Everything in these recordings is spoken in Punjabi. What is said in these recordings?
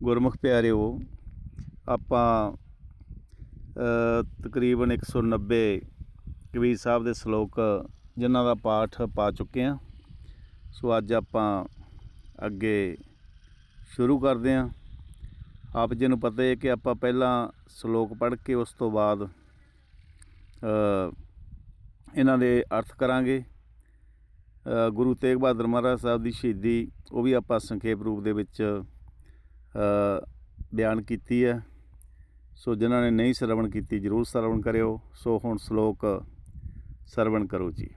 ਗੁਰਮੁਖ ਪਿਆਰਿਓ ਆਪਾਂ ਅ, ਤਕਰੀਬਨ 190 ਕਬੀਰ ਸਾਹਿਬ ਦੇ ਸ਼ਲੋਕ ਜਿਨ੍ਹਾਂ ਦਾ ਪਾਠ ਪਾ ਚੁੱਕੇ ਹਾਂ। ਸੋ ਅੱਜ ਆਪਾਂ ਅੱਗੇ ਸ਼ੁਰੂ ਕਰਦੇ ਹਾਂ। ਆਪ ਜੀ ਨੂੰ ਪਤਾ ਹੈ ਕਿ ਆਪਾਂ ਪਹਿਲਾਂ ਸ਼ਲੋਕ ਪੜ੍ਹ ਕੇ ਉਸ ਤੋਂ ਬਾਅਦ ਇਹਨਾਂ ਦੇ ਅਰਥ ਕਰਾਂਗੇ। ਗੁਰੂ ਤੇਗ ਬਹਾਦਰ ਮਹਾਰਾਜ ਸਾਹਿਬ ਦੀ ਸ਼ਹੀਦੀ ਉਹ ਵੀ ਆਪਾਂ ਸੰਖੇਪ ਰੂਪ ਦੇ ਵਿੱਚ ਬਿਆਨ ਕੀਤੀ ਹੈ। ਸੋ ਜਿਨ੍ਹਾਂ ਨੇ ਨਹੀਂ ਸਰਵਣ ਕੀਤੀ ਜਰੂਰ ਸਰਵਣ ਕਰਿਓ। ਸੋ ਹੁਣ ਸ਼ਲੋਕ ਸਰਵਣ ਕਰੋ ਜੀ।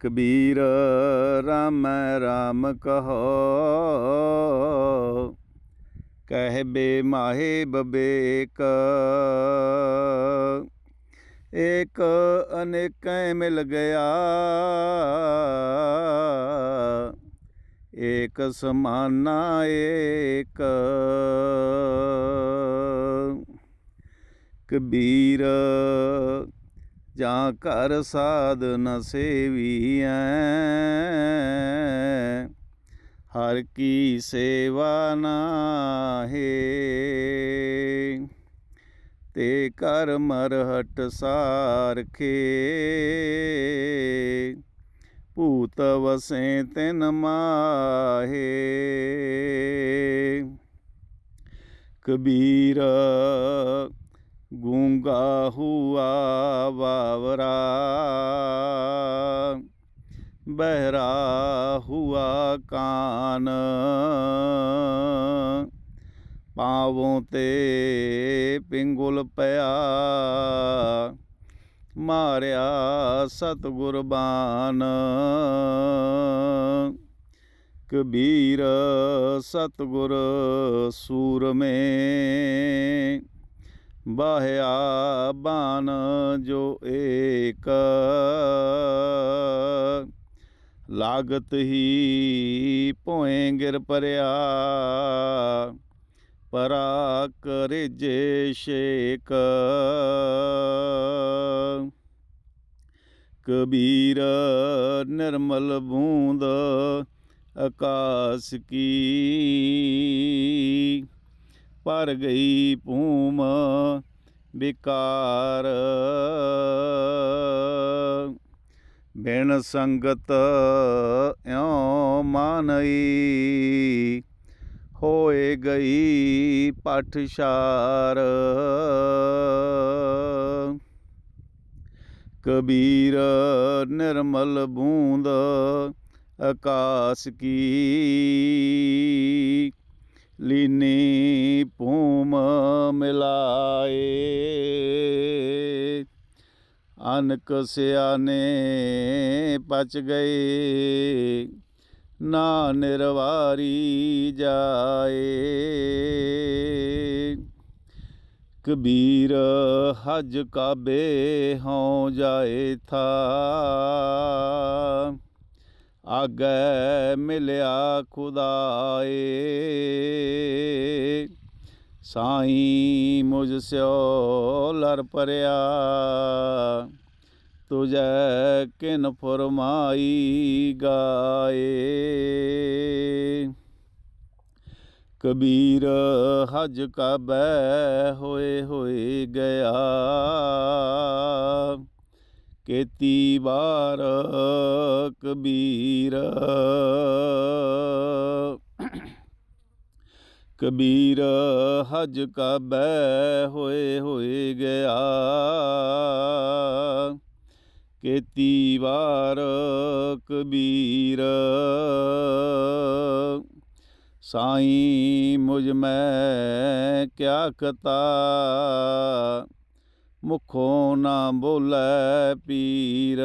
ਕਬੀਰ ਰਾਮ ਰਾਮ ਕਹੋ, ਕਹਿ ਬੇ ਮਾਹੇ ਬਬੇਕ। ਏਕ ਅਨੇਕੈ ਮਿਲ ਗਿਆ। ਏਕ ਸਮਾਨਾ ਏਕ। ਕਬੀਰ, ਜਾਂ ਘਰ ਸਾਧ ਨ ਸੇਵੀਐ। ਹਰ ਕੀ ਸੇਵਾ ਨਾਹੇ। ਤੇ ਕਰ ਮਰਹਟ ਸਾਰਖੇ। ਭੂਤ ਵਸੇ ਤਿਨ ਮਾਹੇ। ਕਬੀਰ ਗੂੰਗਾ ਹੁਆ ਬਾਵਰਾ ਬਹਿਰਾ ਹੁਆ ਕਾਨ। ਪਾਵੋਂ ਤੇ ਪਿੰਗੁਲ ਪਿਆ। ਮਾਰਿਆ ਸਤਿਗੁਰ ਬਾਨ ਕਬੀਰ ਸਤਿਗੁਰ ਸੂਰਮੇ ਬਾਹਿਆ ਬਾਨ ਜੋ ਏਕ। ਲਾਗਤ ਹੀ ਭੋਏ ਗਿਰ ਪਰਿਆ ਪਰਾ ਕਰਿਜੇ ਸ਼ੇਕ ਕਬੀਰ ਨਿਰਮਲ ਬੂੰਦ ਆਕਾਸ ਕੀ। ਪਰ ਗਈ ਭੂਮ ਵਿਕਾਰ। ਬਿਨ ਸੰਗਤ ਇਉ ਮਾਨਈ। ਹੋਏ ਗਈ ਪਠਸ਼ਾਰ। ਕਬੀਰ ਨਿਰਮਲ ਬੂੰਦ ਆਕਾਸ ਕੀ। ਲੀਨੀ ਭੂਮ ਮਿਲਾਏ। ਅਨਕ ਸਿਆਨੇ ਪਚ ਗਏ। ਨਾ ਨਿਰਵਾਰੀ ਜਾਏ। ਕਬੀਰ ਹਜ ਕਾਬੇ ਹਉ ਜਾਏ ਥਾ। ਆਗੈ ਮਿਲਿਆ ਖੁਦਾਏ। ਸਾਈਂ ਮੁਝ ਸਿਓ ਲਰ ਪਰਿਆ। ਤੁਜੈ ਕਿਨ ਫਰਮਾਈ ਗਾਏ। ਕਬੀਰ ਹਜ ਕਾਬੈ ਹੋਏ ਹੋਏ ਗਿਆ। ਕੀਤੀ ਵਾਰ ਕਬੀਰ। ਕਬੀਰ ਹਜ ਕਾਬੈ ਹੋਏ ਹੋਏ ਗਿਆ। ਕੀਤੀ ਵਾਰ ਕਬੀਰ। ਸਾਈ ਮੁਝ ਮੈਂ ਕਿਆ ਕਤਾ, ਮੁਖੋਂ ਨਾ ਬੋਲੇ ਪੀਰ।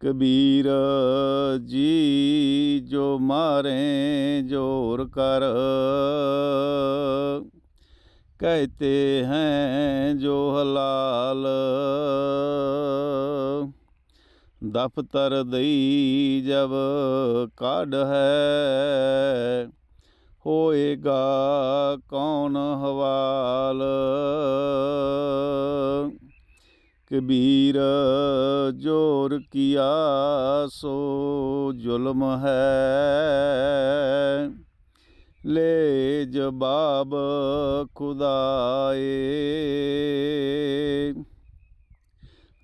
ਕਬੀਰ ਜੀ, ਜੋ ਮਾਰੇ ਜੋਰ ਕਰ। कहते हैं जो हलाल दफ्तर दई जब काढ़ है होएगा कौन हवाल कबीर जोर किया सो जुल्म है ਲੈ ਜਵਾਬ ਖੁਦਾਏ।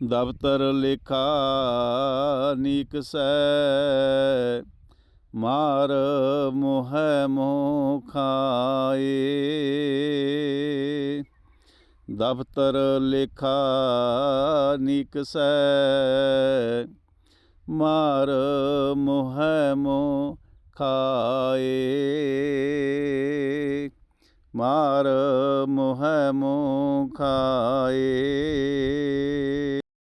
ਦਫ਼ਤਰ ਲਿਖਾ ਨੀਕ ਸੈ, ਮਾਰ ਮੋਹ ਮੋਹ ਖਾਏ। ਦਫਤਰ ਲਿਖਾ ਨੀਕ ਸੈ, ਮਾਰ ਮੋਹ ਮੋਹ ਖਾਏ। ਮਾਰ ਮੋਹ ਮੋਹ ਖਾਏ।